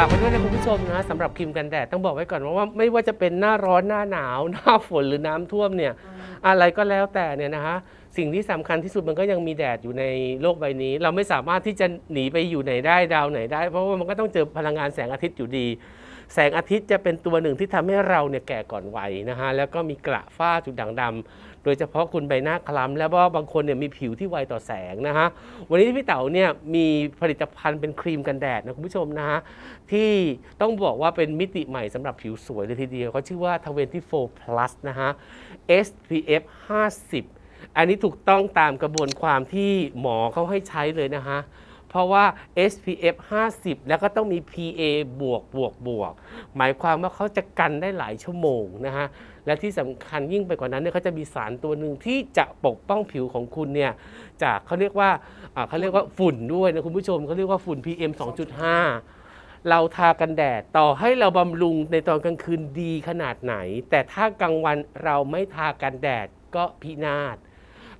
ฝากไว้ด้วยนะคุณผู้ชมนะสำหรับครีมกันแดดต้องบอกไว้ก่อนว่าไม่ว่าจะเป็นหน้าร้อนหน้าหนาว หน้าฝนหรือน้ำท่วมเนี่ย อะไรก็แล้วแต่เนี่ยนะฮะสิ่งที่สำคัญที่สุดมันก็ยังมีแดดอยู่ในโลกใบนี้ เราไม่สามารถที่จะหนีไปอยู่ไหนได้ดาวไหนได้ เพราะว่ามันก็ต้องเจอพลังงานแสงอาทิตย์อยู่ดี แสงอาทิตย์จะเป็นตัวหนึ่งที่ทำให้เราเนี่ยแก่ก่อนวัยนะฮะแล้วก็มีกระฝ้าจุดด่างดำโดยเฉพาะคุณใบหน้าคล้ำแล้วก็บางคนเนี่ยมีผิวที่ไวต่อแสงนะฮะวันนี้พี่เต๋าเนี่ยมีผลิตภัณฑ์เป็นครีมกันแดดนะคุณผู้ชมนะฮะที่ต้องบอกว่าเป็นมิติใหม่สำหรับผิวสวยเลยทีเดียวเขาชื่อว่า 24 plus นะฮะ SPF 50 อันนี้ถูกต้องตามกระบวนความที่หมอเขาให้ใช้เลยนะฮะ เพราะว่า SPF 50 แล้วก็ต้องมี PA บวกบวกบวก หมายความว่าเขาจะกันได้หลายชั่วโมงนะฮะ และที่สำคัญยิ่งไปกว่านั้นเนี่ยเขาจะมีสารตัวหนึ่งที่จะปกป้องผิวของคุณเนี่ย จากเขาเรียกว่าอ่าเขาเรียกว่าฝุ่นด้วยนะคุณผู้ชมเขาเรียกว่าฝุ่น PM 2.5เราทากันแดดต่อให้เราบำรุงในตอนกลางคืนดีขนาดไหน แต่ถ้ากลางวันเราไม่ทากันแดดก็พินาศ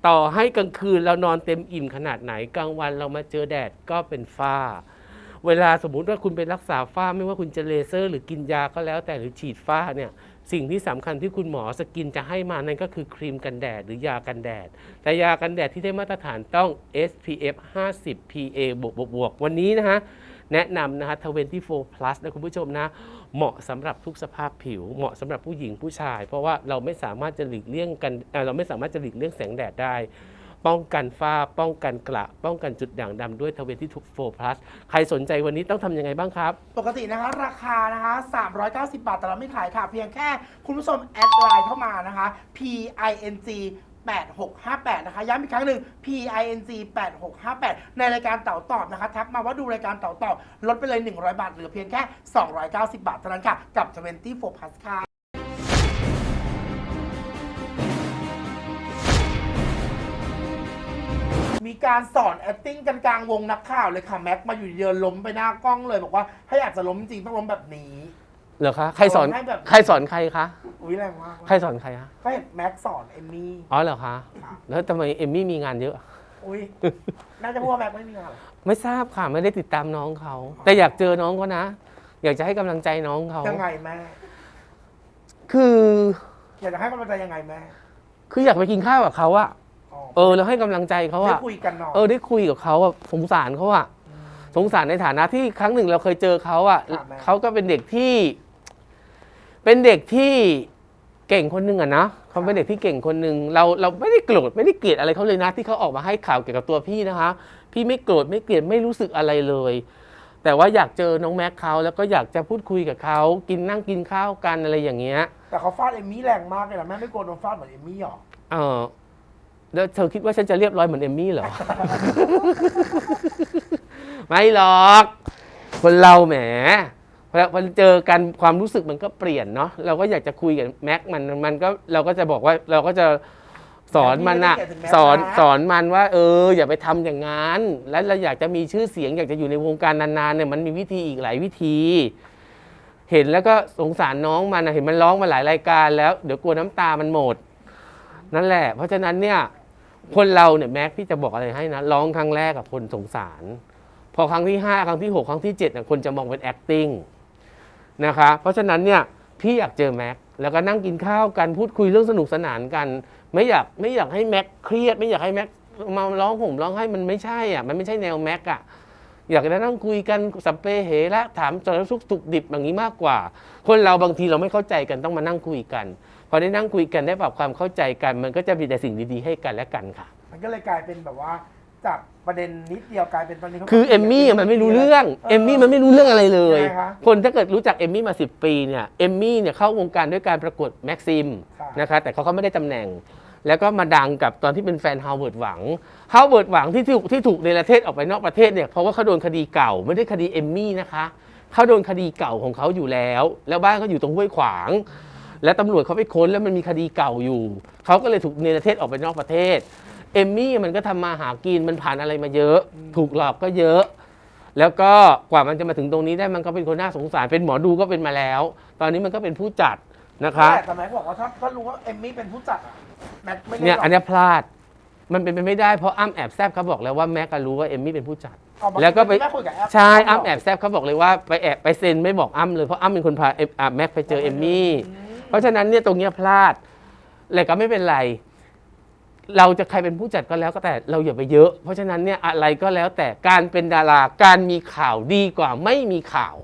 ต่อให้กลางคืนเรานอนเต็มอิ่มขนาดไหนกลางวันเรามาเจอแดดก็เป็นฝ้า เวลาสมมุติว่าคุณไปรักษาฝ้าไม่ว่าคุณจะเลเซอร์ หรือกินยาก็แล้วแต่หรือฉีดฝ้าเนี่ยสิ่งที่สำคัญที่คุณหมอสกินจะให้มานั่นก็คือครีมกันแดดหรือยากันแดด แต่ยากันแดดที่ได้มาตรฐานต้อง SPF 50 PA บวกบวกบวกวันนี้นะฮะ แนะนำนะฮะ24 plus นะคุณผู้ชมนะ เหมาะสำหรับทุกสภาพผิว เหมาะสำหรับผู้หญิงผู้ชาย เพราะว่าเราไม่สามารถจะหลีกเลี่ยงกันเราไม่สามารถจะหลีกเลี่ยงแสงแดดได้ป้องกันฝ้า ป้องกันกระ ป้องกันจุดด่างดำด้วย24 plus ใครสนใจวันนี้ต้องทำยังไงบ้างครับ ปกตินะคะราคานะคะ 390 บาท แต่เราไม่ขายค่ะ เพียงแค่คุณผู้ชมแอดไลน์เข้ามานะคะ PING 8658 นะคะ ย้ำอีกครั้งหนึ่ง PING 8658 ในรายการเต่าตอบนะคะ ทักมาว่าดูรายการเต่าตอบ ลดไปเลย 100 บาท เหลือเพียงแค่ 290 บาทเท่านั้นค่ะ กับ 24 plus ค่ะมีการสอน acting กันกลางวงนักข่าวเลยค่ะ แม็กมาอยู่เดียวล้มไปหน้ากล้องเลย บอกว่าถ้าอยากจะล้มจริงต้องล้มแบบนี้ เหรอคะใครสอนให้แบบ ใครสอนใครคะอุ้ยแรงมากใครสอนใครคะก็เห็นแม็กสอนเอมมี่ อ๋อเหรอคะแล้วทำไมเอมมี่มีงานเยอะ อุ้ยน่าจะพูดว่าแม็กไม่มีงานหรอไม่ทราบค่ะไม่ได้ติดตามน้องเขา แต่อยากเจอน้องเขานะ อยากจะให้กำลังใจน้องเขายังไงแม่คืออยากจะให้กำลังใจยังไงแม่คืออยากไปกินข้าวกับเขาอะอ๋อเออแล้วให้กำลังใจเขาได้อะคุยกันหน่อย เออได้คุยกับเขาอะสงสารเขาอะสงสารในฐานะที่ครั้งหนึ่งเราเคยเจอเขาอะครับแม่ เขาก็เป็นเด็กที่ เป็นเด็กที่เก่งคนหนึ่งอะนะเขาเป็นเด็กที่เก่งคนหนึ่งเราเราไม่ได้โกรธไม่ได้เกลียดอะไรเขาเลยนะ ที่เขาออกมาให้ข่าวเกี่ยวกับตัวพี่นะคะ พี่ไม่โกรธไม่เกลียดไม่รู้สึกอะไรเลย แต่ว่าอยากเจอน้องแม็กเขาแล้วก็อยากจะพูดคุยกับเขากินนั่งกินข้าวกันอะไรอย่างเงี้ย แต่เขาฟาดเอมมี่แรงมากเลยนะแม่ไม่กลัวโดนฟาดเหมือนเอมมี่หรอเออแล้วเธอคิดว่าฉันจะเรียบร้อยเหมือนเอมมี่เหรอ ไม่หรอก คนเราแหม พอพอเจอกันความรู้สึกมันก็เปลี่ยนเนาะเราก็อยากจะคุยกับแม็กมันมันก็เราก็จะบอกว่าเราก็จะสอนมันอะสอนสอนมันว่า เออ อย่าไปทำอย่างนั้น แล้วเราอยากจะมีชื่อเสียง อยากจะอยู่ในวงการนานๆเนี่ยมันมีวิธีอีกหลายวิธี เห็นแล้วก็สงสารน้องมันอะเห็นมันร้องมาหลายรายการแล้วเดี๋ยวกลัวน้ำตามันหมด นั่นแหละ เพราะฉะนั้นเนี่ย คนเราเนี่ยแม็กพี่จะบอกอะไรให้นะร้องครั้งแรกกับคนสงสาร พอครั้งที่5ครั้งที่6ครั้งที่7เนี่ยคนจะมองเป็น acting นะคะ เพราะฉะนั้นเนี่ยพี่อยากเจอแม็กแล้วก็นั่งกินข้าวกันพูดคุยเรื่องสนุกสนานกัน ไม่อยากไม่อยากให้แม็กเครียด ไม่อยากให้แม็กมาร้องห่มร้องไห้มันไม่ใช่อะมันไม่ใช่แนวแม็กอะอยากจะนั่งคุยกันสัมเปเหระถามสารทุกข์สุขดิบอย่างนี้มากกว่า คนเราบางทีเราไม่เข้าใจกันต้องมานั่งคุยกัน พอได้นั่งคุยกันได้ปรับความเข้าใจกัน มันก็จะมีแต่สิ่งดีๆ ให้กันและกันค่ะ มันก็เลยกลายเป็นแบบว่า จากประเด็นนิดเดียวกลายเป็นตอนนี้ขาคือเอมมี่อะมันไม่รู้เรื่องเอมมี่มันไม่รู้เรื่องอะไรเลย ยังไงคะ คนถ้าเกิดรู้จักเอมมี่มา 10 ปีเนี่ยเอมมี่เนี่ยเข้าวงการด้วยการประกวดแม็กซิมค่ะ นะคะแต่เขาก็ไม่ได้ตำแหน่ง แล้วก็มาดังกับตอนที่เป็นแฟนฮาวเวิร์ดหวังฮาวเวิร์ดหวังที่ถูกที่ถูกในประเทศออกไปนอกประเทศเนี่ยเพราะว่าเขาโดนคดีเก่าไม่ได้คดีเอมมี่นะคะเขาโดนคดีเก่าของเขาอยู่แล้ว แล้วบ้านเขาอยู่ตรงห้วยขวาง แล้วตำรวจเขาไปค้นแล้วมันมีคดีเก่าอยู่เขาก็เลยถูกเนรเทศออกไปนอกประเทศ เอมมี่มันก็ทำมาหากินมันผ่านอะไรมาเยอะ ถูกหลอกก็เยอะ แล้วก็กว่ามันจะมาถึงตรงนี้ได้มันก็เป็นคนน่าสงสารเป็นหมอดูก็เป็นมาแล้ว ตอนนี้มันก็เป็นผู้จัดนะคะแต่แต่แม็กบอกว่าถ้าถ้ารู้ว่าเอมมี่เป็นผู้จัดอะแม็กไม่ได้เนี่ยหรอกอันเนี้ยพลาด มันเป็นไปไม่ได้เพราะอ้ำแอบแซบเขาบอกแล้วว่าแม็กก็รู้ว่าเอมมี่เป็นผู้จัด เอามาแล้วก็ไปม่คุยกับแอปใช่อ้ำแอบแซบเขาบอกเลยว่าไปแอบไปเซ็นไม่บอกอ้ำเลยเพราะอ้ำเป็นคนพาเอ็มอะแม็กไปเจอเอมมี่เพราะฉะนั้นเนี่ยตรงเนี้ยพลาด แต่ก็ไม่เป็นไร เราจะใครเป็นผู้จัดก็แล้วก็แต่เราอย่าไปเยอะ เพราะฉะนั้นเนี่ยอะไรก็แล้วแต่การเป็นดาราการมีข่าวดีกว่าไม่มีข่าว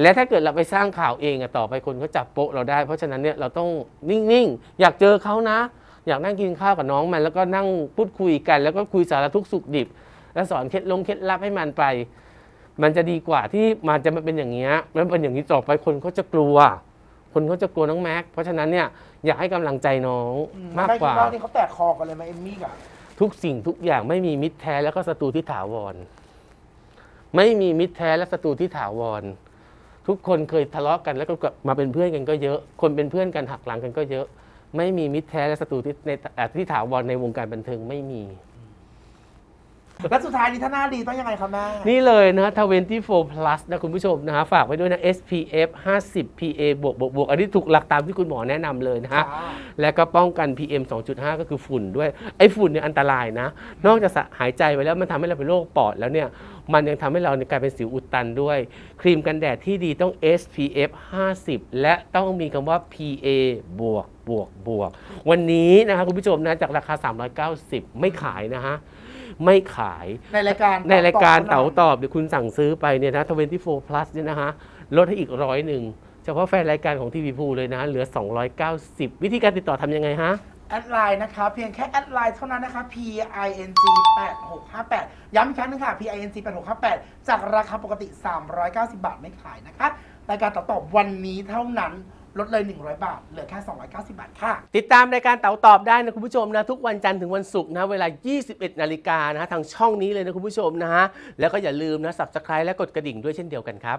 และถ้าเกิดเราไปสร้างข่าวเองอะต่อไปคนก็จับโป๊ะเราได้ เพราะฉะนั้นเนี่ยเราต้องนิ่งๆ อยากเจอเขานะ อยากนั่งกินข้าวกับน้องมัน แล้วก็นั่งพูดคุยกัน แล้วก็คุยสารทุกข์สุขดิบ แล้วสอนเคล็ดลงเคล็ดลับให้มันไป มันจะดีกว่าที่มันจะมาเป็นอย่างเงี้ยมันเป็นอย่างนี้ต่อไปคนเขาจะกลัว คนเขาจะกลัวน้องแม็ก เพราะฉะนั้นเนี่ยอยากให้กำลังใจน้องมากกว่าไคิดนี่เขาแตกคอกันเลยไหมเอมมี่กับทุกสิ่งทุกอย่างไม่มีมิตรแท้แล้วก็ศัตรูที่ถาวร ไม่มีมิตรแท้และศัตรูที่ถาวร ทุกคนเคยทะเลาะกันแล้วก็กลับมาเป็นเพื่อนกันก็เยอะ คนเป็นเพื่อนกันหักหลังกันก็เยอะ ไม่มีมิตรแท้และศัตรูที่ในอ่าที่ถาวรในวงการบันเทิงไม่มี และสุดท้ายนี้ถ้าหน้าดีต้องยังไงคะแม่ นี่เลยนะ24 plus นะคุณผู้ชมนะฮะฝากไว้ด้วยนะ SPF 50 PA บวกบวกบวกอันนี้ถูกหลักตามที่คุณหมอแนะนำเลยนะฮะ ค่ะ และก็ป้องกัน PM 2.5 ก็คือฝุ่นด้วย ไอ้ฝุ่นเนี่ยอันตรายนะ นอกจากสะหายใจไปแล้วมันทำให้เราเป็นโรคปอดแล้วเนี่ย มันยังทำให้เราเนี่ยกลายเป็นสิวอุดตันด้วย ครีมกันแดดที่ดีต้อง SPF 50 และต้องมีคำว่า PA บวกบวกบวก วันนี้นะคะคุณผู้ชมนะจากราคา 390 ไม่ขายนะฮะ ไม่ขาย ในรายการในรายการตเต๋าอบตอบเดี๋ยวคุณสั่งซื้อไปเนี่ยนะ24 plus เนี่ยนะฮะลดให้อีกร้อยหนึ่งเฉพาะแฟนรายการของทีวีพูเลยนะ เหลือ 290 วิธีการติดต่อทำยังไงฮะ แอดไลน์นะคะ เพียงแค่แอดไลน์เท่านั้นนะคะ PING 8658 ย้ำอีกครั้งหนึงค่ะ PING 8658 จากราคาปกติ 390 บาทไม่ขายนะคะ รายการต่อตอบวันนี้เท่านั้น ลดเลย 100 บาท เหลือแค่ 290 บาทค่ะ ติดตามรายการเต๋าตอบได้นะคุณผู้ชมนะ ทุกวันจันทร์ถึงวันศุกร์นะ เวลา 21 นาฬิกานะฮะทางช่องนี้เลยนะคุณผู้ชมนะฮะแล้วก็อย่าลืมนะ subscribe และกดกระดิ่งด้วยเช่นเดียวกันครับ